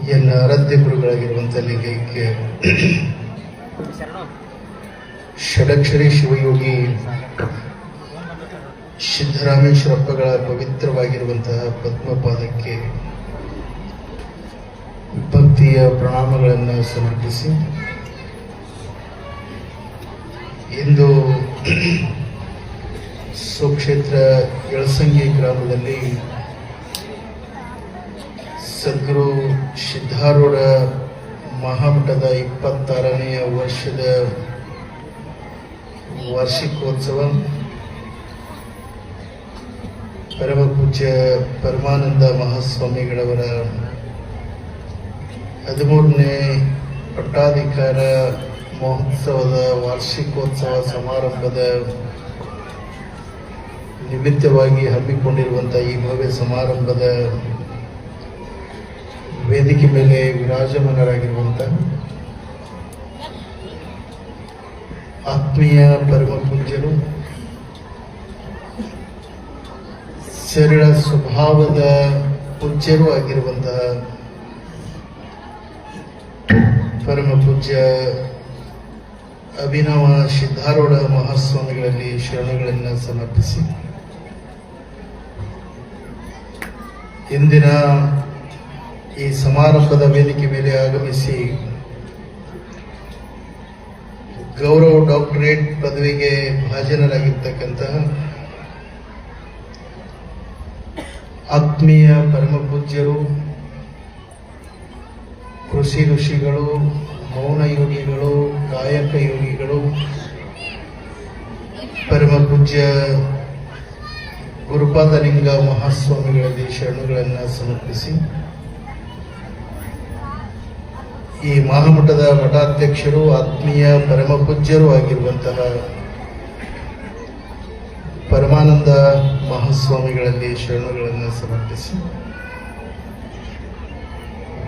ಎನ್ನ ಆರಾಧ್ಯ ಗುರುಗಳಾಗಿರುವಂಥ ಲಿಂಗೈಕ್ಯ ಷಡಕ್ಷರಿ ಶಿವಯೋಗಿ ಸಿದ್ದರಾಮೇಶ್ವರಪ್ಪಗಳ ಪವಿತ್ರವಾಗಿರುವಂತಹ ಪದ್ಮಪಾದಕ್ಕೆ ಭಕ್ತಿಯ ಪ್ರಣಾಮಗಳನ್ನು ಸಮರ್ಪಿಸಿ. ಇಂದು ಸುಕ್ಷೇತ್ರ ಎಳಸಂಗಿ ಗ್ರಾಮದಲ್ಲಿ ಸದ್ಗುರು ಸಿದ್ಧಾರೂಢ ಮಹಾಮಠದ ಇಪ್ಪತ್ತಾರನೆಯ ವರ್ಷದ ವಾರ್ಷಿಕೋತ್ಸವ. ಪರಮಪೂಜ್ಯ ಪರಮಾನಂದ ಮಹಾಸ್ವಾಮಿಗಳವರ ಹದಿಮೂರನೇ ಪಟ್ಟಾಧಿಕಾರ ಮಹೋತ್ಸವದ ವಾರ್ಷಿಕೋತ್ಸವ ಸಮಾರಂಭದ ನಿಮಿತ್ತವಾಗಿ ಹಮ್ಮಿಕೊಂಡಿರುವಂಥ ಈ ಭವ್ಯ ಸಮಾರಂಭದ ವೇದಿಕೆ ಮೇಲೆ ವಿರಾಜಮಾನರಾಗಿರುವಂಥ ಆತ್ಮೀಯ ಪರಮ ಪೂಜ್ಯರು ಸರಳ ಸ್ವಭಾವದ ಪೂಜ್ಯರು ಆಗಿರುವಂತಹ ಪರಮ ಪೂಜ್ಯ ಅಭಿನವ ಸಿದ್ಧಾರೂಢ ಮಹಾಸ್ವಾಮಿಗಳಲ್ಲಿ ಶರಣಗಳನ್ನು ಸಮರ್ಪಿಸಿ. ಇಂದಿನ ಈ ಸಮಾರಂಭದ ವೇದಿಕೆ ಮೇಲೆ ಆಗಮಿಸಿ ಗೌರವ ಡಾಕ್ಟರೇಟ್ ಪದವಿಗೆ ಭಾಜನರಾಗಿರ್ತಕ್ಕಂತಹ ಆತ್ಮೀಯ ಪರಮಪೂಜ್ಯರು ಕೃಷಿ ಋಷಿಗಳು, ಮೌನ ಯೋಗಿಗಳು, ಗಾಯಕ ಯೋಗಿಗಳು ಪರಮಪೂಜ್ಯ ಗುರುಪಾದಲಿಂಗ ಮಹಾಸ್ವಾಮಿಗಳಲ್ಲಿ ಶರಣುಗಳನ್ನು ಸಮರ್ಪಿಸಿ ಈ ಮಹಾಮಠದ ಮಠಾಧ್ಯಕ್ಷರು, ಆತ್ಮೀಯ ಪರಮ ಪೂಜ್ಯರು ಆಗಿರುವಂತಹ ಪರಮಾನಂದ ಮಹಾಸ್ವಾಮಿಗಳಲ್ಲಿ ಶರಣುಗಳನ್ನು ಸಮರ್ಪಿಸಿ,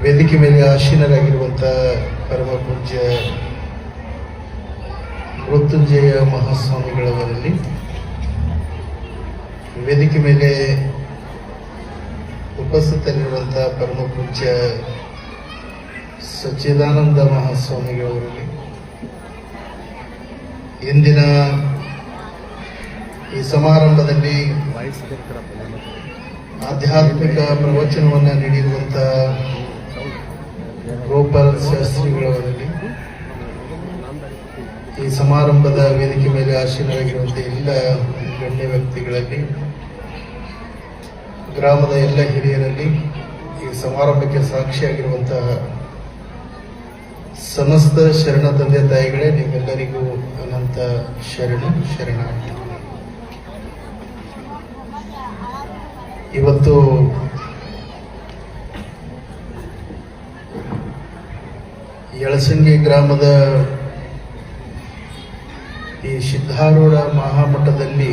ವೇದಿಕೆ ಮೇಲೆ ಆಸೀನರಾಗಿರುವಂತಹ ಪರಮ ಪೂಜ್ಯ ಮೃತ್ಯುಂಜಯ ಮಹಾಸ್ವಾಮಿಗಳವರಲ್ಲಿ, ವೇದಿಕೆ ಮೇಲೆ ಉಪಸ್ಥಿತರಿರುವಂತಹ ಪರಮ ಪೂಜ್ಯ ಸಚ್ಚಿದಾನಂದ ಮಹಾಸ್ವಾಮಿಗಳವರಲ್ಲಿ. ಇಂದಿನ ಈ ಸಮಾರಂಭದಲ್ಲಿ ಆಧ್ಯಾತ್ಮಿಕ ಪ್ರವಚನವನ್ನು ನೀಡಿರುವಂತಹ ಗೋಪಾಲ್ ಶಾಸ್ತ್ರಿಗಳವರಲ್ಲಿ ಈ ಸಮಾರಂಭದ ವೇದಿಕೆ ಮೇಲೆ ಆಶೀರ್ವಾಗಿರುವಂತಹ ಎಲ್ಲ ಗಣ್ಯ ವ್ಯಕ್ತಿಗಳಲ್ಲಿ, ಗ್ರಾಮದ ಎಲ್ಲ ಹಿರಿಯರಲ್ಲಿ ಈ ಸಮಾರಂಭಕ್ಕೆ ಸಾಕ್ಷಿಯಾಗಿರುವಂತಹ ಸಮಸ್ತ ಶರಣ ತಂದೆ ತಾಯಿಗಳೇ ನಿಮ್ಮೆಲ್ಲರಿಗೂ ಅನಂತ ಶರಣ ಶರಣ. ಇವತ್ತು ಯಳಸಂಗಿ ಗ್ರಾಮದ ಈ ಸಿದ್ಧಾರೂಢ ಮಹಾಮಠದಲ್ಲಿ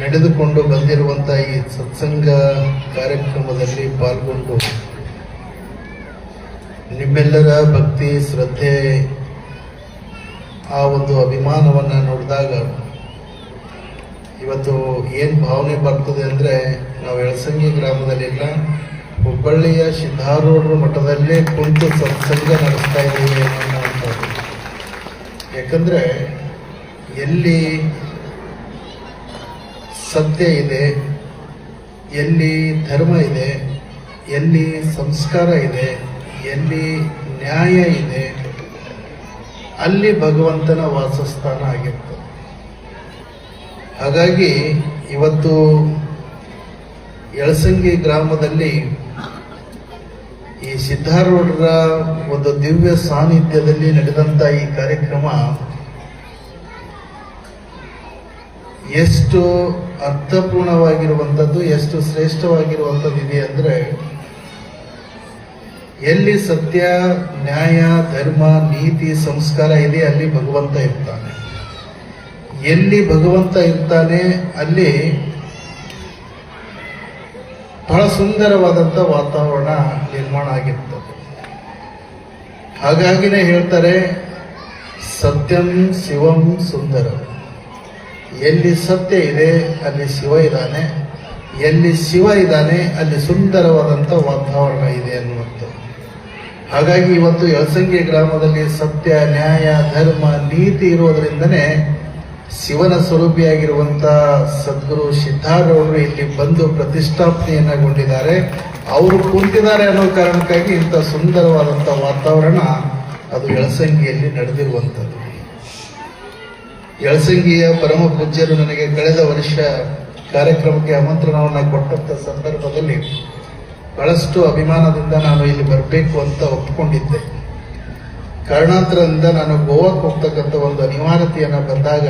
ನಡೆದುಕೊಂಡು ಬಂದಿರುವಂತಹ ಈ ಸತ್ಸಂಗ ಕಾರ್ಯಕ್ರಮದಲ್ಲಿ ಪಾಲ್ಗೊಂಡು ನಿಮ್ಮೆಲ್ಲರ ಭಕ್ತಿ, ಶ್ರದ್ಧೆ, ಆ ಒಂದು ಅಭಿಮಾನವನ್ನು ನೋಡಿದಾಗ ಇವತ್ತು ಏನು ಭಾವನೆ ಬರ್ತದೆ ಅಂದರೆ ನಾವು ಎಳಸಂಗಿ ಗ್ರಾಮದಲ್ಲಿಲ್ಲ ಹುಬ್ಬಳ್ಳಿಯ ಸಿದ್ಧಾರೂಢರ ಮಠದಲ್ಲೇ ಕುಂತು ಸತ್ಸಂಗ ನಡೆಸ್ತಾ ಇದ್ದೀವಿ ಅನ್ನೋವಂಥದ್ದು ಯಾಕಂದರೆ ಎಲ್ಲಿ ಸತ್ಯ ಇದೆ, ಎಲ್ಲಿ ಧರ್ಮ ಇದೆ, ಎಲ್ಲಿ ಸಂಸ್ಕಾರ ಇದೆ ಎಲ್ಲಿ ನ್ಯಾಯ ಇದೆ, ಅಲ್ಲಿ ಭಗವಂತನ ವಾಸಸ್ಥಾನ ಆಗಿತ್ತು. ಹಾಗಾಗಿ ಇವತ್ತು ಯಳಸಂಗಿ ಗ್ರಾಮದಲ್ಲಿ ಈ ಸಿದ್ಧಾರೂಢರ ಒಂದು ದಿವ್ಯ ಸಾನ್ನಿಧ್ಯದಲ್ಲಿ ನಡೆದಂತ ಈ ಕಾರ್ಯಕ್ರಮ ಎಷ್ಟು ಅರ್ಥಪೂರ್ಣವಾಗಿರುವಂಥದ್ದು ಎಷ್ಟು ಶ್ರೇಷ್ಠವಾಗಿರುವಂಥದ್ದು ಇದೆ ಅಂದರೆ ಎಲ್ಲಿ ಸತ್ಯ, ನ್ಯಾಯ, ಧರ್ಮ, ನೀತಿ, ಸಂಸ್ಕಾರ ಇದೆ, ಅಲ್ಲಿ ಭಗವಂತ ಇರ್ತಾನೆ. ಎಲ್ಲಿ ಭಗವಂತ ಇರ್ತಾನೆ, ಅಲ್ಲಿ ಬಹಳ ಸುಂದರವಾದಂಥ ವಾತಾವರಣ ನಿರ್ಮಾಣ ಆಗಿರ್ತದೆ. ಹಾಗಾಗಿನೇ ಹೇಳ್ತಾರೆ, ಸತ್ಯಂ ಶಿವಂ ಸುಂದರ. ಎಲ್ಲಿ ಸತ್ಯ ಇದೆ, ಅಲ್ಲಿ ಶಿವ ಇದ್ದಾನೆ. ಎಲ್ಲಿ ಶಿವ ಇದ್ದಾನೆ, ಅಲ್ಲಿ ಸುಂದರವಾದಂಥ ವಾತಾವರಣ ಇದೆ ಅನ್ನುವಂಥದ್ದು. ಹಾಗಾಗಿ ಇವತ್ತು ಯಲಸಂಗಿ ಗ್ರಾಮದಲ್ಲಿ ಸತ್ಯ, ನ್ಯಾಯ, ಧರ್ಮ, ನೀತಿ ಇರುವುದರಿಂದನೇ ಶಿವನ ಸ್ವರೂಪಿಯಾಗಿರುವಂತ ಸದ್ಗುರು ಸಿದ್ಧಾರವರು ಇಲ್ಲಿ ಬಂದು ಪ್ರತಿಷ್ಠಾಪನೆಯನ್ನಗೊಂಡಿದ್ದಾರೆ ಅವರು ಕುಂತಿದ್ದಾರೆ ಅನ್ನೋ ಕಾರಣಕ್ಕಾಗಿ ಇಂಥ ಸುಂದರವಾದಂಥ ವಾತಾವರಣ ಅದು ಯಳಸಂಗಿಯಲ್ಲಿ ನಡೆದಿರುವಂಥದ್ದು. ಯಳಸಂಗಿಯ ಪರಮ ಪೂಜ್ಯರು ನನಗೆ ಕಳೆದ ವರ್ಷ ಕಾರ್ಯಕ್ರಮಕ್ಕೆ ಆಮಂತ್ರಣವನ್ನು ಕೊಟ್ಟಂತ ಸಂದರ್ಭದಲ್ಲಿ ಬಹಳಷ್ಟು ಅಭಿಮಾನದಿಂದ ನಾನು ಇಲ್ಲಿ ಬರಬೇಕು ಅಂತ ಒಪ್ಪಿಕೊಂಡಿದ್ದೆ. ಕಾರಣಾಂತರದಿಂದ ನಾನು ಗೋವಾಕ್ಕೆ ಹೋಗ್ತಕ್ಕಂಥ ಒಂದು ಅನಿವಾರ್ಯತೆಯನ್ನು ಬಂದಾಗ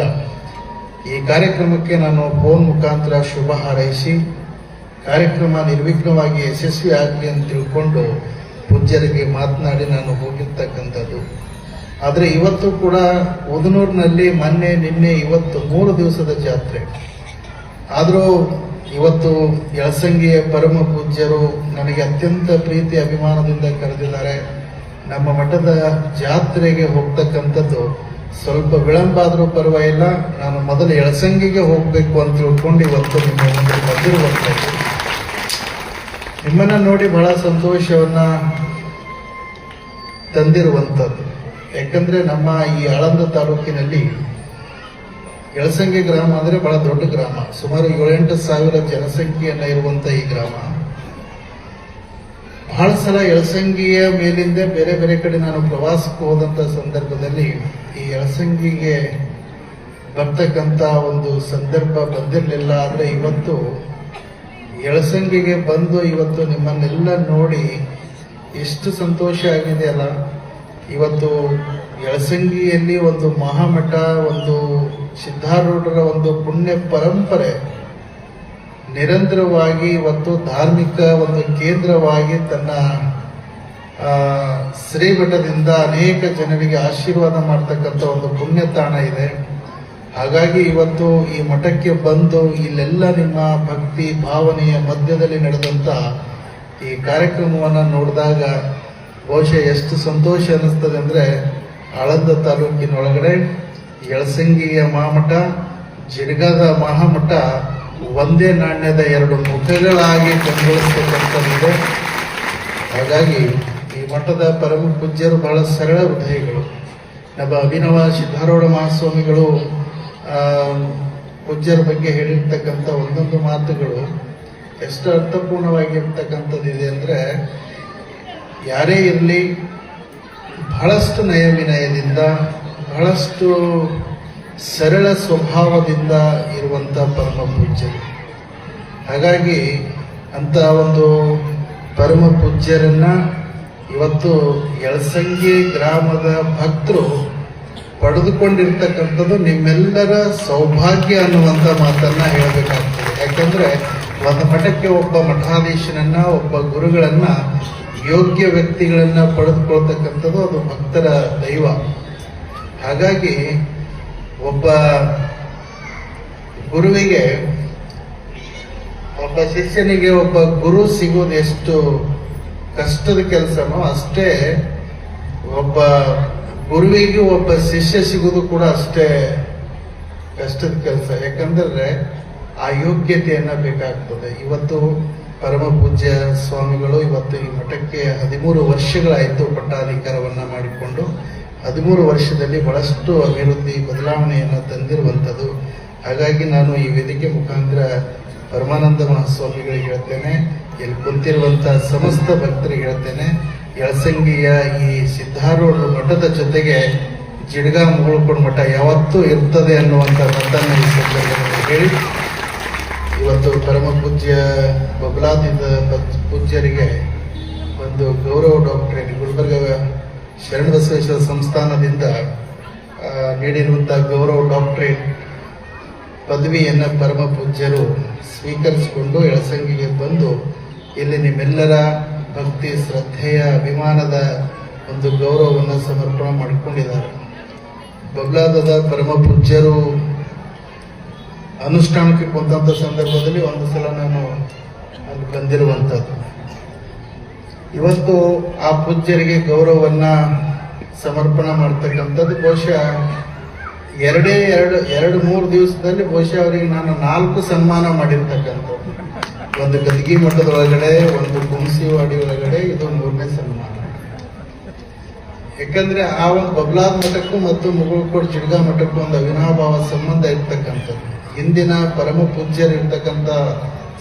ಈ ಕಾರ್ಯಕ್ರಮಕ್ಕೆ ನಾನು ಫೋನ್ ಮುಖಾಂತರ ಶುಭ ಹಾರೈಸಿ, ಕಾರ್ಯಕ್ರಮ ನಿರ್ವಿಘ್ನವಾಗಿ ಯಶಸ್ವಿ ಆಗಲಿ ಅಂತ ತಿಳ್ಕೊಂಡು ಪೂಜ್ಯರಿಗೆ ಮಾತನಾಡಿ ನಾನು ಹೋಗಿರ್ತಕ್ಕಂಥದ್ದು. ಆದರೆ ಇವತ್ತು ಕೂಡ ಉದನೂರಿನಲ್ಲಿ ಮೊನ್ನೆ, ನಿನ್ನೆ, ಇವತ್ತು ಮೂರು ದಿವಸದ ಜಾತ್ರೆ. ಆದರೂ ಇವತ್ತು ಯಳಸಂಗಿಯ ಪರಮ ಪೂಜ್ಯರು ನನಗೆ ಅತ್ಯಂತ ಪ್ರೀತಿ ಅಭಿಮಾನದಿಂದ ಕರೆದಿದ್ದಾರೆ. ನಮ್ಮ ಮಠದ ಜಾತ್ರೆಗೆ ಹೋಗ್ತಕ್ಕಂಥದ್ದು ಸ್ವಲ್ಪ ವಿಳಂಬ ಆದರೂ ಪರವಾಗಿಲ್ಲ. ನಾನು ಮೊದಲು ಯಳಸಂಗಿಗೆ ಹೋಗಬೇಕು ಅಂತ ತಿಳ್ಕೊಂಡು ಇವತ್ತು ನಿಮ್ಮ ಮುಂದೆ ಬಂದಿರುವಂಥದ್ದು ನಿಮ್ಮನ್ನು ನೋಡಿ ಬಹಳ ಸಂತೋಷವನ್ನು ತಂದಿರುವಂಥದ್ದು. ಯಾಕಂದರೆ ನಮ್ಮ ಈ ಆಳಂದ ತಾಲೂಕಿನಲ್ಲಿ ಯಳಸಂಗಿ ಗ್ರಾಮ ಅಂದರೆ ಬಹಳ ದೊಡ್ಡ ಗ್ರಾಮ. ಸುಮಾರು ಏಳೆಂಟು ಸಾವಿರ ಜನಸಂಖ್ಯೆಯನ್ನು ಇರುವಂತ ಈ ಗ್ರಾಮ. ಬಹಳ ಸಲ ಎಳಸಂಗಿಯ ಮೇಲಿಂದ ಬೇರೆ ಬೇರೆ ಕಡೆ ನಾನು ಪ್ರವಾಸಕ್ಕೆ ಹೋದಂಥ ಸಂದರ್ಭದಲ್ಲಿ ಈ ಎಳಸಂಗಿಗೆ ಬರ್ತಕ್ಕಂತ ಒಂದು ಸಂದರ್ಭ ಬಂದಿರಲಿಲ್ಲ. ಆದರೆ ಇವತ್ತು ಎಳಸಂಗಿಗೆ ಬಂದು ಇವತ್ತು ನಿಮ್ಮನ್ನೆಲ್ಲ ನೋಡಿ ಎಷ್ಟು ಸಂತೋಷ ಆಗಿದೆ ಅಲ್ಲ. ಇವತ್ತು ಯಳಸಂಗಿಯಲ್ಲಿ ಒಂದು ಮಹಾಮಠ, ಒಂದು ಸಿದ್ಧಾರೂಢರ ಒಂದು ಪುಣ್ಯ ಪರಂಪರೆ ನಿರಂತರವಾಗಿ ಇವತ್ತು ಧಾರ್ಮಿಕ ಒಂದು ಕೇಂದ್ರವಾಗಿ ತನ್ನ ಶ್ರೀಮಠದಿಂದ ಅನೇಕ ಜನರಿಗೆ ಆಶೀರ್ವಾದ ಮಾಡ್ತಕ್ಕಂಥ ಒಂದು ಪುಣ್ಯ ತಾಣ ಇದೆ. ಹಾಗಾಗಿ ಇವತ್ತು ಈ ಮಠಕ್ಕೆ ಬಂದು ಇಲ್ಲೆಲ್ಲ ನಿಮ್ಮ ಭಕ್ತಿ ಭಾವನೆಯ ಮಧ್ಯದಲ್ಲಿ ನಡೆದಂತ ಈ ಕಾರ್ಯಕ್ರಮವನ್ನು ನೋಡಿದಾಗ ಬಹುಶಃ ಎಷ್ಟು ಸಂತೋಷ ಅನ್ನಿಸ್ತದೆ ಅಂದ್ರೆ ಆಳಂದ ತಾಲೂಕಿನೊಳಗಡೆ ಯಳಸಂಗಿಯ ಮಹಾಮಠ ಜಿಡ್ಗದ ಮಹಾಮಠ ಒಂದೇ ನಾಣ್ಯದ ಎರಡು ಮುಖಗಳಾಗಿ ಕಂಗೊಳಿಸ್ತಕ್ಕಂಥದ್ದಿದೆ. ಹಾಗಾಗಿ ಈ ಮಠದ ಪರಮ ಪೂಜ್ಯರು ಬಹಳ ಸರಳ ಹೃದಯಗಳು. ನಮ್ಮ ಅಭಿನವ ಸಿದ್ಧಾರೂಢ ಮಹಾಸ್ವಾಮಿಗಳು ಪೂಜ್ಯರ ಬಗ್ಗೆ ಹೇಳಿರ್ತಕ್ಕಂಥ ಒಂದೊಂದು ಮಾತುಗಳು ಎಷ್ಟು ಅರ್ಥಪೂರ್ಣವಾಗಿರ್ತಕ್ಕಂಥದ್ದಿದೆ. ಅಂದ್ರೆ ಯಾರೇ ಇರಲಿ ಬಹಳಷ್ಟು ನಯವಿನಯದಿಂದ, ಬಹಳಷ್ಟು ಸರಳ ಸ್ವಭಾವದಿಂದ ಇರುವಂಥ ಪರಮ ಪೂಜ್ಯರು ಹಾಗಾಗಿ ಅಂತ ಒಂದು ಪರಮ ಪೂಜ್ಯರನ್ನ ಇವತ್ತು ಯಳಸಂಗಿ ಗ್ರಾಮದ ಭಕ್ತರು ಪಡೆದುಕೊಂಡಿರ್ತಕ್ಕಂಥದ್ದು ನಿಮ್ಮೆಲ್ಲರ ಸೌಭಾಗ್ಯ ಅನ್ನುವಂಥ ಮಾತನ್ನ ಹೇಳಬೇಕಾಗ್ತದೆ. ಯಾಕಂದ್ರೆ ಒಂದು ಮಠಕ್ಕೆ ಒಬ್ಬ ಮಠಾಧೀಶನನ್ನ, ಒಬ್ಬ ಗುರುಗಳನ್ನ ಯೋಗ್ಯ ವ್ಯಕ್ತಿಗಳನ್ನ ಪಡೆದುಕೊಳ್ತಕ್ಕಂಥದ್ದು ಅದು ಭಕ್ತರ ದೈವ. ಹಾಗಾಗಿ ಒಬ್ಬ ಗುರುವಿಗೆ, ಒಬ್ಬ ಶಿಷ್ಯನಿಗೆ ಒಬ್ಬ ಗುರು ಸಿಗೋದು ಎಷ್ಟು ಕಷ್ಟದ ಕೆಲಸನೋ ಅಷ್ಟೇ ಒಬ್ಬ ಗುರುವಿಗೆ ಒಬ್ಬ ಶಿಷ್ಯ ಸಿಗೋದು ಕೂಡ ಅಷ್ಟೇ ಕಷ್ಟದ ಕೆಲಸ. ಯಾಕಂದ್ರೆ ಆ ಯೋಗ್ಯತೆಯನ್ನ ಬೇಕಾಗ್ತದೆ. ಇವತ್ತು ಪರಮ ಪೂಜ್ಯ ಸ್ವಾಮಿಗಳು ಇವತ್ತು ಈ ಮಠಕ್ಕೆ ಹದಿಮೂರು ವರ್ಷಗಳಾಯಿತು ಪಟ್ಟಾಧಿಕಾರವನ್ನು ಮಾಡಿಕೊಂಡು. ಹದಿಮೂರು ವರ್ಷದಲ್ಲಿ ಬಹಳಷ್ಟು ಅಭಿವೃದ್ಧಿ ಬದಲಾವಣೆಯನ್ನು ತಂದಿರುವಂಥದ್ದು. ಹಾಗಾಗಿ ನಾನು ಈ ವೇದಿಕೆ ಮುಖಾಂತರ ಪರಮಾನಂದ ಮಹಾಸ್ವಾಮಿಗಳಿಗೆ ಹೇಳ್ತೇನೆ, ಇಲ್ಲಿ ಕುಂತಿರುವಂಥ ಸಮಸ್ತ ಭಕ್ತರಿಗೆ ಹೇಳ್ತೇನೆ, ಯಳಸಂಗಿಯ ಈ ಸಿದ್ಧಾರೂಢ ಮಠದ ಜೊತೆಗೆ ಜಿಡ್ಗಾ ಮುಗುಳ್ಕೊಂಡು ಮಠ ಯಾವತ್ತೂ ಇರ್ತದೆ ಅನ್ನುವಂಥ ಮತ ಹೇಳಿ. ಇವತ್ತು ಪರಮ ಪೂಜ್ಯ ಬಬಲಾದಿಂದ ಪೂಜ್ಯರಿಗೆ ಒಂದು ಗೌರವ ಡಾಕ್ಟರೇಟ್ ಗುಲ್ಬರ್ಗ ಶರಣಬಸವೇಶ್ವರ ಸಂಸ್ಥಾನದಿಂದ ನೀಡಿರುವಂಥ ಗೌರವ ಡಾಕ್ಟರೇಟ್ ಪದವಿಯನ್ನು ಪರಮ ಪೂಜ್ಯರು ಸ್ವೀಕರಿಸಿಕೊಂಡು ಎಳಸಂಗಿಗೆ ಬಂದು ಇಲ್ಲಿ ನಿಮ್ಮೆಲ್ಲರ ಭಕ್ತಿ, ಶ್ರದ್ಧೆಯ, ಅಭಿಮಾನದ ಒಂದು ಗೌರವವನ್ನು ಸಮರ್ಪಣೆ ಮಾಡಿಕೊಂಡಿದ್ದಾರೆ. ಬಬ್ಲಾದದ ಪರಮ ಪೂಜ್ಯರು ಅನುಷ್ಠಾನಕ್ಕೆ ಕುಂತಂತ ಸಂದರ್ಭದಲ್ಲಿ ಒಂದು ಸಲ ನಾನು ಅಲ್ಲಿ ಬಂದಿರುವಂಥದ್ದು. ಇವತ್ತು ಆ ಪೂಜ್ಯರಿಗೆ ಗೌರವವನ್ನ ಸಮರ್ಪಣೆ ಮಾಡ್ತಕ್ಕಂಥದ್ದು ಬಹುಶಃ ಎರಡೇ ಎರಡು ಎರಡು ಮೂರು ದಿವಸದಲ್ಲಿ ಬಹುಶಃ ಅವರಿಗೆ ನಾನು ನಾಲ್ಕು ಸನ್ಮಾನ ಮಾಡಿರ್ತಕ್ಕಂಥದ್ದು. ಒಂದು ಗದಗಿ ಮಠದೊಳಗಡೆ ಒಂದು ಕುಂಸಿವಾಡಿ ಒಳಗಡೆ ಇದು ಮೂರನೇ ಸನ್ಮಾನ. ಯಾಕಂದ್ರೆ ಆ ಒಂದು ಬಬ್ಲಾದ ಮಠಕ್ಕೂ ಮತ್ತು ಮುಗುಳ್ಕೋಡ್ ಚಿಡ್ಗಾ ಮಠಕ್ಕೂ ಒಂದು ಅವಿನಾಭಾವ ಸಂಬಂಧ ಇರ್ತಕ್ಕಂಥದ್ದು. ಇಂದಿನ ಪರಮ ಪೂಜ್ಯರಿರ್ತಕ್ಕಂಥ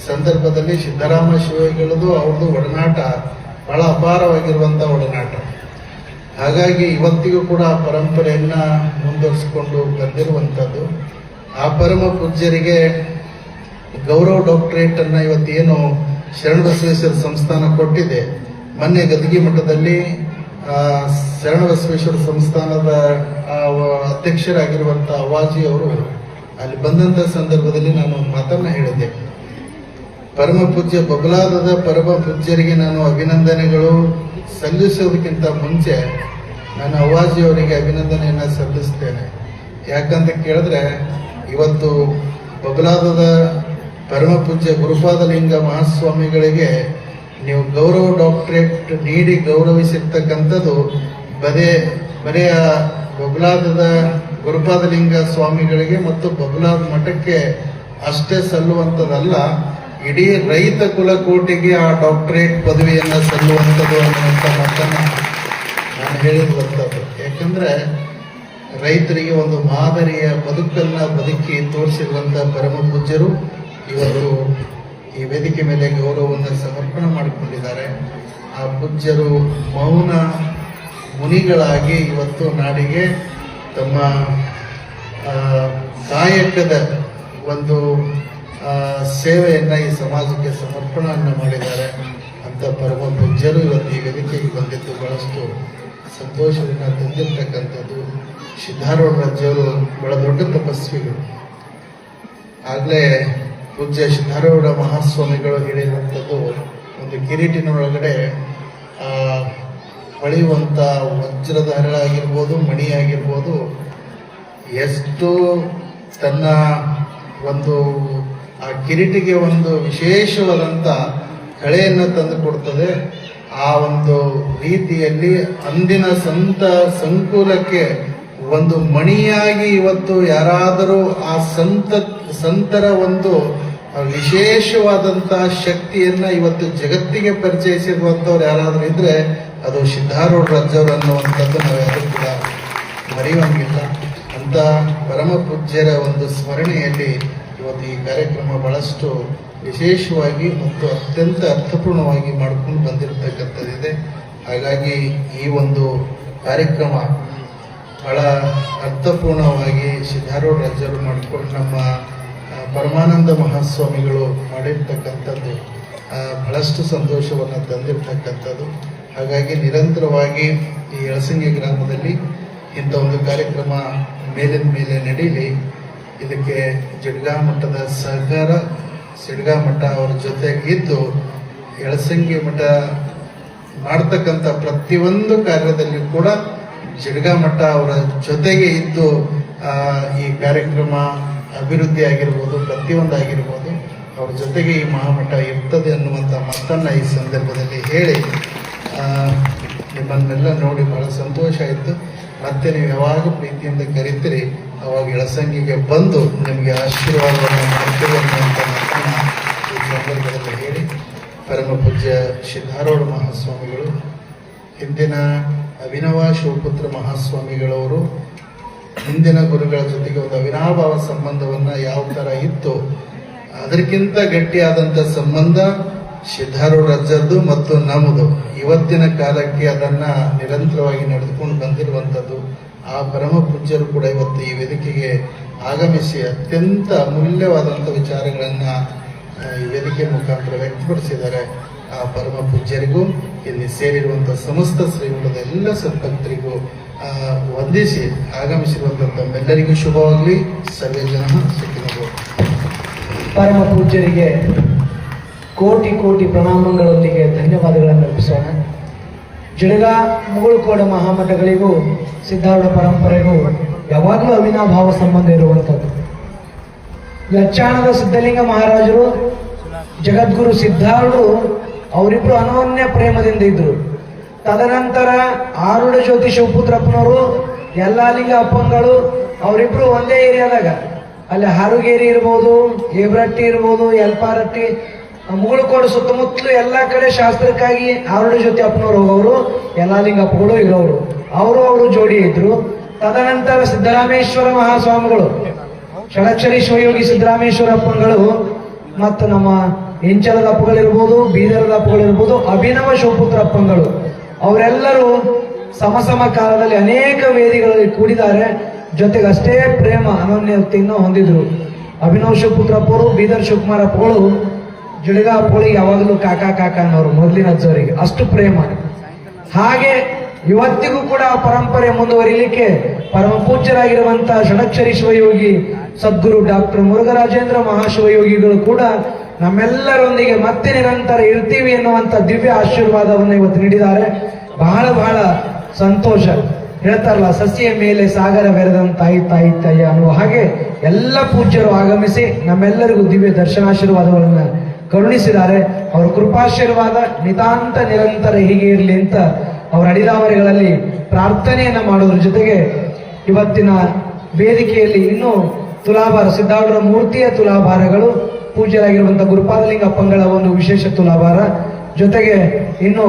ಸಂದರ್ಭದಲ್ಲಿ ಸಿದ್ದರಾಮ ಶಿವಗಳದು ಅವ್ರದ್ದು ಒಡನಾಟ ಬಹಳ ಅಪಾರವಾಗಿರುವಂಥ ಒಡನಾಟ. ಹಾಗಾಗಿ ಇವತ್ತಿಗೂ ಕೂಡ ಆ ಪರಂಪರೆಯನ್ನ ಮುಂದುವರಿಸಿಕೊಂಡು ಬಂದಿರುವಂಥದ್ದು. ಆ ಪರಮ ಪೂಜ್ಯರಿಗೆ ಗೌರವ ಡಾಕ್ಟರೇಟ್ ಅನ್ನ ಇವತ್ತೇನು ಶರಣಬಸವೇಶ್ವರ ಸಂಸ್ಥಾನ ಕೊಟ್ಟಿದೆ. ಮೊನ್ನೆ ಗದಗಿ ಮಠದಲ್ಲಿ ಆ, ಶರಣ ಬಸವೇಶ್ವರ ಸಂಸ್ಥಾನದ ಅಧ್ಯಕ್ಷರಾಗಿರುವಂಥ ಅವಾಜಿ ಅವರು ಅಲ್ಲಿ ಬಂದಂತ ಸಂದರ್ಭದಲ್ಲಿ ನಾನು ಒಂದು ಮಾತನ್ನ ಹೇಳಿದ್ದೆ. ಪರಮ ಪೂಜ್ಯ ಬಬಲಾದದ ಪರಮ ಪೂಜ್ಯರಿಗೆ ನಾನು ಅಭಿನಂದನೆಗಳು ಸಲ್ಲಿಸೋದಕ್ಕಿಂತ ಮುಂಚೆ ನಾನು ಅವಾಜಿ ಅವರಿಗೆ ಅಭಿನಂದನೆಯನ್ನ ಸಲ್ಲಿಸ್ತೇನೆ. ಯಾಕಂತ ಕೇಳಿದ್ರೆ, ಇವತ್ತು ಬಬಲಾದದ ಪರಮ ಪೂಜ್ಯ ಗುರುಪಾದಲಿಂಗ ಮಹಾಸ್ವಾಮಿಗಳಿಗೆ ನೀವು ಗೌರವ ಡಾಕ್ಟ್ರೇಟ್ ನೀಡಿ ಗೌರವಿಸಿರ್ತಕ್ಕಂಥದ್ದು ಬದೇ, ಬರೆಯ ಬಬಲಾದದ ಗುರುಪಾದಲಿಂಗ ಸ್ವಾಮಿಗಳಿಗೆ ಮತ್ತು ಬಬಲಾದ ಮಠಕ್ಕೆ ಅಷ್ಟೇ ಸಲ್ಲುವಂಥದ್ದಲ್ಲ, ಇಡೀ ರೈತ ಕುಲಕೋಟಿಗೆ ಆ ಡಾಕ್ಟರೇಟ್ ಪದವಿಯನ್ನು ಸಲ್ಲುವಂಥದ್ದು ಅನ್ನುವಂಥ ಮಾತನ್ನ ನಾನು ಹೇಳಿರುವಂಥದ್ದು ಯಾಕಂದರೆ ರೈತರಿಗೆ ಒಂದು ಮಾದರಿಯ ಬದುಕನ್ನು ಬದುಕಿ ತೋರಿಸಿರುವಂಥ ಪರಮ ಪೂಜ್ಯರು ಇವರು ಈ ವೇದಿಕೆ ಮೇಲೆ ಗೌರವವನ್ನು ಸಮರ್ಪಣೆ ಮಾಡಿಕೊಂಡಿದ್ದಾರೆ. ಆ ಪೂಜ್ಯರು ಮೌನ ಮುನಿಗಳಾಗಿ ಇವತ್ತು ನಾಡಿಗೆ ತಮ್ಮ ಕಾಯಕದ ಒಂದು ಸೇವೆಯನ್ನು ಈ ಸಮಾಜಕ್ಕೆ ಸಮರ್ಪಣೆಯನ್ನು ಮಾಡಿದ್ದಾರೆ ಅಂತ ಪರಮ ಪೂಜ್ಯರು ಇವತ್ತು ಈ ವೇದಿಕೆಗೆ ಬಂದಿದ್ದು ಬಹಳಷ್ಟು ಸಂತೋಷದಿಂದ ತಂದಿರ್ತಕ್ಕಂಥದ್ದು ಸಿದ್ಧಾರೂಢ ರಾಜ್ಯವರು ಬಹಳ ದೊಡ್ಡ ತಪಸ್ವಿಗಳು. ಆಗಲೇ ಪೂಜ್ಯ ಸಿದ್ಧಾರೂಢ ಮಹಾಸ್ವಾಮಿಗಳು ಹೇಳಿರುವಂಥದ್ದು ಒಂದು ಕಿರೀಟಿನೊಳಗಡೆ ಆ ಹೊಳೆಯುವಂತ ವಜ್ರದ ಹರಳಾಗಿರ್ಬೋದು ಮಣಿ ಆಗಿರ್ಬೋದು, ಎಷ್ಟು ತನ್ನ ಒಂದು, ಆ ಕಿರೀಟಿಗೆ ಒಂದು ವಿಶೇಷವಾದಂಥ ಕಳೆಯನ್ನು ತಂದು ಕೊಡ್ತದೆ, ಆ ಒಂದು ರೀತಿಯಲ್ಲಿ ಅಂದಿನ ಸಂತ ಸಂಕುಲಕ್ಕೆ ಒಂದು ಮಣಿಯಾಗಿ ಇವತ್ತು ಯಾರಾದರೂ ಆ ಸಂತ, ಸಂತರ ಒಂದು ವಿಶೇಷವಾದಂತಹ ಶಕ್ತಿಯನ್ನ ಇವತ್ತು ಜಗತ್ತಿಗೆ ಪರಿಚಯಿಸಿರುವಂಥವ್ರು ಯಾರಾದರೂ ಇದ್ರೆ ಅದು ಸಿದ್ಧಾರೂಢ ರಾಜ್ಯವರು ಅನ್ನುವಂಥದ್ದು ನಾವು ಯಾರು ಕೂಡ ಮರೆಯುವಂಗಿಲ್ಲ. ಅಂತ ಪರಮ ಪೂಜ್ಯರ ಒಂದು ಸ್ಮರಣೆಯಲ್ಲಿ ಇವತ್ತು ಈ ಕಾರ್ಯಕ್ರಮ ಬಹಳಷ್ಟು ವಿಶೇಷವಾಗಿ ಮತ್ತು ಅತ್ಯಂತ ಅರ್ಥಪೂರ್ಣವಾಗಿ ಮಾಡಿಕೊಂಡು ಬಂದಿರತಕ್ಕಂಥದ್ದಿದೆ. ಹಾಗಾಗಿ ಈ ಒಂದು ಕಾರ್ಯಕ್ರಮ ಬಹಳ ಅರ್ಥಪೂರ್ಣವಾಗಿ ಸಿದ್ಧಾರೂಢ ರಾಜ್ಯರು ಮಾಡಿಕೊಂಡು ನಮ್ಮ ಪರಮಾನಂದ ಮಹಾಸ್ವಾಮಿಗಳು ಮಾಡಿರ್ತಕ್ಕಂಥದ್ದು ಬಹಳಷ್ಟು ಸಂತೋಷವನ್ನು ತಂದಿರ್ತಕ್ಕಂಥದ್ದು. ಹಾಗಾಗಿ ನಿರಂತರವಾಗಿ ಈ ಯಳಸಂಗಿ ಗ್ರಾಮದಲ್ಲಿ ಇಂಥ ಒಂದು ಕಾರ್ಯಕ್ರಮ ಮೇಲಿನ ಮೇಲೆ ನಡೀಲಿ ಇದಕ್ಕೆ ಜಡ್ಗಾ ಮಠದ ಸಹಕಾರ ಸಿಡ್ಗಾ ಮಠ ಅವರ ಜೊತೆಗಿದ್ದು ಯಳಸಂಗಿ ಮಠ ಮಾಡ್ತಕ್ಕಂಥ ಪ್ರತಿಯೊಂದು ಕಾರ್ಯದಲ್ಲಿ ಕೂಡ ಜಿಡ್ಗಾ ಮಠ ಅವರ ಜೊತೆಗೆ ಇದ್ದು ಈ ಕಾರ್ಯಕ್ರಮ ಅಭಿವೃದ್ಧಿ ಆಗಿರ್ಬೋದು, ಪ್ರತಿಯೊಂದು ಆಗಿರ್ಬೋದು, ಅವ್ರ ಜೊತೆಗೆ ಈ ಮಹಾಮಠ ಇರ್ತದೆ ಅನ್ನುವಂಥ ಮಾತನ್ನ ಈ ಸಂದರ್ಭದಲ್ಲಿ ಹೇಳಿ ನಿಮ್ಮನ್ನೆಲ್ಲ ನೋಡಿ ಬಹಳ ಸಂತೋಷ ಆಯಿತು. ಮತ್ತೆ ನೀವು ಯಾವಾಗ ಪ್ರೀತಿಯಿಂದ ಕರೀತೀರಿ. ಅವಾಗ ಇಳಸಂಗಿಗೆ ಬಂದು ನಿಮಗೆ ಆಶೀರ್ವಾದವನ್ನು ಮಾಡ್ತೀವಿ ಅನ್ನುವಂಥ ಮಾತನ್ನು ಹೇಳಿ. ಪರಮ ಪೂಜ್ಯ ಸಿದ್ಧಾರೂಢ ಮಹಾಸ್ವಾಮಿಗಳು ಹಿಂದಿನ ಅವಿನವ ಶಿವಪುತ್ರ ಮಹಾಸ್ವಾಮಿಗಳವರು ಹಿಂದಿನ ಗುರುಗಳ ಜೊತೆಗೆ ಒಂದು ಅವಿನಾಭಾವ ಸಂಬಂಧವನ್ನು ಯಾವ ಥರ ಇತ್ತು, ಅದಕ್ಕಿಂತ ಗಟ್ಟಿಯಾದಂಥ ಸಂಬಂಧ ಸಿದ್ಧಾರೂಢ ಅಜ್ಜದ್ದು ಮತ್ತು ನಮ್ಮದು. ಇವತ್ತಿನ ಕಾಲಕ್ಕೆ ಅದನ್ನ ನಿರಂತರವಾಗಿ ನಡೆದುಕೊಂಡು ಬಂದಿರುವಂತದ್ದು ಆ ಪರಮ ಪೂಜ್ಯರು ಕೂಡ ಇವತ್ತು ಈ ವೇದಿಕೆಗೆ ಆಗಮಿಸಿ ಅತ್ಯಂತ ಅಮೂಲ್ಯವಾದಂಥ ವಿಚಾರಗಳನ್ನ ಈ ವೇದಿಕೆ ಮುಖಾಂತರ ವ್ಯಕ್ತಪಡಿಸಿದ್ದಾರೆ. ಆ ಪರಮ ಪೂಜ್ಯರಿಗೂ, ಇಲ್ಲಿ ಸೇರಿರುವಂತಹ ಸಮಸ್ತ ಶ್ರೀಮಠದ ಎಲ್ಲ ಸಂಪತ್ತರಿಗೂ ವಂದಿಸಿ ಆಗಮಿಸಿರುವಂತಹ ತಮ್ಮೆಲ್ಲರಿಗೂ ಶುಭವಾಗಲಿ. ಸರ್ವೇ ಜನ ಸುಖಿನವರು ಪರಮ ಪೂಜ್ಯರಿಗೆ ಕೋಟಿ ಕೋಟಿ ಪ್ರಣಾಮಗಳೊಂದಿಗೆ ಧನ್ಯವಾದಗಳನ್ನು ಅರ್ಪಿಸೋಣ. ಜಡಗ ಮುಗುಳುಕೋಡ ಮಹಾಮಠಗಳಿಗೂ, ಸಿದ್ಧಾರೂಢ ಪರಂಪರೆಗೂ ಯಾವಾಗಲೂ ಅವಿನಾಭಾವ ಸಂಬಂಧ ಇರುವಂಥದ್ದು. ಲಚ್ಚಾಣದ ಸಿದ್ಧಲಿಂಗ ಮಹಾರಾಜರು, ಜಗದ್ಗುರು ಸಿದ್ಧಾರೂಢರು ಅವರಿಬ್ರು ಅನೋನ್ಯ ಪ್ರೇಮದಿಂದ ಇದ್ರು. ತದನಂತರ ಆರುಡ ಜ್ಯೋತಿ ಶಿವಪುತ್ರಪ್ಪನವರು ಲಿಂಗ ಅಪ್ಪಂಗಳು, ಅವರಿಬ್ರು ಒಂದೇ ಏರಿಯಾದಾಗ. ಅಲ್ಲಿ ಹಾರುಗೇರಿ ಇರ್ಬೋದು, ಏಬ್ರಟ್ಟಿ ಇರ್ಬೋದು, ಯಲ್ಪಾರಟ್ಟಿ ಮುಗುಳುಕೋಡು ಸುತ್ತಮುತ್ತಲು ಎಲ್ಲ ಕಡೆ ಶಾಸ್ತ್ರಕ್ಕಾಗಿ ಆರುಡಿ ಜೊತೆ ಅಪ್ಪನವರು ಹೋಗೋರು ಯಲ್ಲಾಲಿಂಗಪ್ಪಗಳು ಇರೋರು ಅವರು ಅವರು ಜೋಡಿ ಇದ್ರು. ತದನಂತರ ಸಿದ್ದರಾಮೇಶ್ವರ ಮಹಾಸ್ವಾಮಿಗಳು ಷಡಕ್ಷರಿ ಶಿವಯೋಗಿ ಸಿದ್ದರಾಮೇಶ್ವರ ಅಪ್ಪಗಳು ಮತ್ತು ನಮ್ಮ ಇಂಚಲದ ಅಪ್ಪಗಳಿರ್ಬೋದು, ಬೀದರದ ಅಪ್ಪಗಳಿರ್ಬೋದು, ಅಭಿನವ ಶಿವಪುತ್ರ ಅಪ್ಪಗಳು ಅವರೆಲ್ಲರೂ ಸಮಸಮ ಸಮ ಕಾಲದಲ್ಲಿ ಅನೇಕ ವೇದಿಗಳಲ್ಲಿ ಕೂಡಿದ್ದಾರೆ. ಜೊತೆಗೆ ಅಷ್ಟೇ ಪ್ರೇಮ ಅನನ್ಯತೆಯನ್ನು ಹೊಂದಿದ್ರು. ಅಭಿನವ್ ಶಿವಪುತ್ರಪ್ಪರು ಬೀದರ್ ಶಿವಕುಮಾರ್ ಅಪ್ಪಗಳು ಪೋಳಿ ಯಾವಾಗಲೂ ಕಾಕ ಕಾಕ ಅನ್ನೋರು ಮೊದಲಿನ ಅಜ್ಜವರಿಗೆ ಅಷ್ಟು ಪ್ರೇಮ. ಹಾಗೆ ಇವತ್ತಿಗೂ ಕೂಡ ಆ ಪರಂಪರೆ ಮುಂದುವರಿಲಿಕ್ಕೆ ಪರಮ ಪೂಜ್ಯರಾಗಿರುವಂತಹ ಷಡಕ್ಷರಿ ಶಿವಯೋಗಿ ಸದ್ಗುರು ಡಾಕ್ಟರ್ ಮುರುಘರಾಜೇಂದ್ರ ಮಹಾಶಿವಯೋಗಿಗಳು ಕೂಡ ನಮ್ಮೆಲ್ಲರೊಂದಿಗೆ ಮತ್ತೆ ನಿರಂತರ ಇರ್ತೀವಿ ಎನ್ನುವಂತ ದಿವ್ಯ ಆಶೀರ್ವಾದವನ್ನು ಇವತ್ತು ನೀಡಿದ್ದಾರೆ. ಬಹಳ ಬಹಳ ಸಂತೋಷ. ಹೇಳ್ತಾರಲ್ಲ, ಸಸಿಯ ಮೇಲೆ ಸಾಗರ ಬೆರೆದಂತ ತಾಯಿ ತಾಯಿ ಅನ್ನುವ ಹಾಗೆ ಎಲ್ಲ ಪೂಜ್ಯರು ಆಗಮಿಸಿ ನಮ್ಮೆಲ್ಲರಿಗೂ ದಿವ್ಯ ದರ್ಶನಾಶೀರ್ವಾದಗಳನ್ನು ಕರುಣಿಸಿದ್ದಾರೆ. ಅವರ ಕೃಪಾಶೀರ್ವಾದ ನಿತಾಂತ ನಿರಂತರ ಹೀಗೆ ಇರಲಿ ಅಂತ ಅವರ ಅಡಿದಾವರಿಗಳಲ್ಲಿ ಪ್ರಾರ್ಥನೆಯನ್ನು ಮಾಡೋದ್ರ ಜೊತೆಗೆ ಇವತ್ತಿನ ವೇದಿಕೆಯಲ್ಲಿ ಇನ್ನೂ ತುಲಾಭಾರ ಸಿದ್ದಾವರ ಮೂರ್ತಿಯ ತುಲಾಭಾರಗಳು ಪೂಜ್ಯರಾಗಿರುವಂತಹ ಗುರುಪಾದಲಿಂಗ ಪಂಗಳ ಒಂದು ವಿಶೇಷ ತುಲಾಭಾರ. ಜೊತೆಗೆ ಇನ್ನು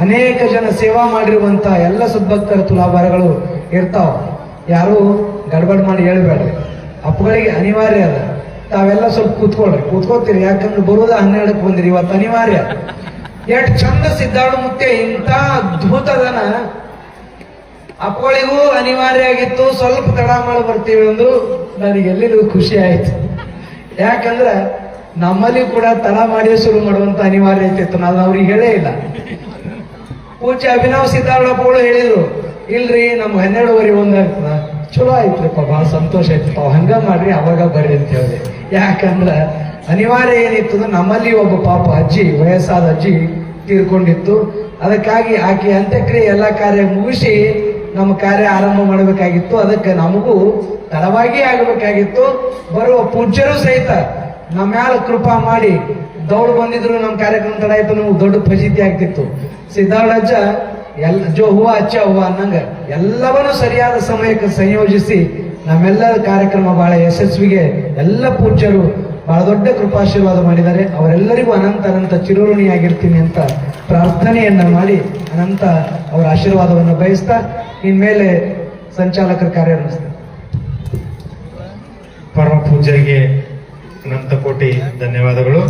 ಅನೇಕ ಜನ ಸೇವಾ ಮಾಡಿರುವಂತಹ ಎಲ್ಲ ಸದ್ಭಕ್ತರ ತುಲಾಭಾರಗಳು ಇರ್ತಾವ. ಯಾರು ಗಡ್ಬಡ್ ಮಾಡಿ ಹೇಳ್ಬೇಡ್ರಿ. ಅಪ್ಪಗಳಿಗೆ ಅನಿವಾರ್ಯ ಅದ. ತಾವೆಲ್ಲ ಸ್ವಲ್ಪ ಕೂತ್ಕೊಳ್ರಿ. ಕೂತ್ಕೋತೀರಿ ಯಾಕಂದ್ರೆ ಬರುವುದ ಹನ್ನೆರಡಕ್ಕೆ ಬಂದಿರಿ ಇವತ್ತು ಅನಿವಾರ್ಯ. ಎಷ್ಟು ಚಂದ ಸಿದ್ದಾಳು ಮುತ್ತೆ, ಇಂಥ ಅದ್ಭುತದನ ಅಪ್ಪಳಿಗೂ ಅನಿವಾರ್ಯ ಆಗಿತ್ತು. ಸ್ವಲ್ಪ ತಡ ಮಾಡಿ ಬರ್ತೀವಿ ಅಂದ್ರು ನನಗೆ ಎಲ್ಲೆಲ್ಲೂ ಖುಷಿ ಆಯ್ತು. ಯಾಕಂದ್ರೆ ನಮ್ಮಲ್ಲಿ ಕೂಡ ತಡ ಮಾಡಿ ಶುರು ಮಾಡುವಂತ ಅನಿವಾರ್ಯ ಇತ್ತು. ನಾನು ಅವ್ರಿಗೆ ಹೇಳೇ ಇಲ್ಲ. ಪೂಜೆ ಅಭಿನವ್ ಸಿದ್ದಾಳಪ್ಪಗಳು ಹೇಳಿದ್ರು, ಇಲ್ರಿ, ನಮ್ಗೆ ಹನ್ನೆರಡುವರೆ ಒಂದಾಗ್ತದ ಚಲೋ ಆಯ್ತ್ರಪ್ಪ, ಬಹಳ ಸಂತೋಷ ಆಯ್ತು. ಪಾ ಹಂಗ ಮಾಡ್ರಿ, ಅವಾಗ ಬರ್ರಿ ಅಂತ ಹೇಳಿದೆ ಯಾಕಂದ್ರ ಅನಿವಾರ್ಯ ಏನಿತ್ತು ಅಂದ್ರೆ ನಮ್ಮಲ್ಲಿ ಒಬ್ಬ ಪಾಪ ಅಜ್ಜಿ, ವಯಸ್ಸಾದ ಅಜ್ಜಿ ತೀರ್ಕೊಂಡಿತ್ತು. ಅದಕ್ಕಾಗಿ ಆಕೆ ಅಂತ್ಯಕ್ರಿಯೆ ಎಲ್ಲ ಕಾರ್ಯ ಮುಗಿಸಿ ನಮ್ಮ ಕಾರ್ಯ ಆರಂಭ ಮಾಡಬೇಕಾಗಿತ್ತು. ಅದಕ್ಕೆ ನಮಗೂ ತಡವಾಗಿ ಆಗಬೇಕಾಗಿತ್ತು. ಬರುವ ಪೂಜ್ಯರು ಸಹಿತ ನಮ್ಮ ಕೃಪಾ ಮಾಡಿ ದೌಡ್ ಬಂದಿದ್ರು ನಮ್ಮ ಕಾರ್ಯಕ್ರಮ ತಡ ಆಯ್ತು, ನಮ್ಗೆ ದೊಡ್ಡ ಪ್ರಸಿದ್ಧಿ ಆಗ್ತಿತ್ತು. ಸಿದ್ದಾಳಜ್ಜ ಎಲ್ಲ ಜೋ ಹೂವ ಅಚ್ಚ ಹೂವ ಅನ್ನಂಗ ಎಲ್ಲವನ್ನೂ ಸರಿಯಾದ ಸಮಯಕ್ಕೆ ಸಂಯೋಜಿಸಿ ನಮ್ಮೆಲ್ಲರ ಕಾರ್ಯಕ್ರಮ ಬಹಳ ಯಶಸ್ವಿಗೆ ಎಲ್ಲ ಪೂಜ್ಯರು ಬಹಳ ದೊಡ್ಡ ಕೃಪಾಶೀರ್ವಾದ ಮಾಡಿದ್ದಾರೆ. ಅವರೆಲ್ಲರಿಗೂ ಅನಂತ ಅನಂತ ಚಿರುಋಣಿಯಾಗಿರ್ತೀನಿ ಅಂತ ಪ್ರಾರ್ಥನೆಯನ್ನ ಮಾಡಿ ಅನಂತ ಅವರ ಆಶೀರ್ವಾದವನ್ನು ಬಯಸ್ತಾ ಇನ್ಮೇಲೆ ಸಂಚಾಲಕರ ಕಾರ್ಯ ಪರಮ ಪೂಜ್ಯರಿಗೆ ಅನಂತ ಕೋಟಿ ಧನ್ಯವಾದಗಳು.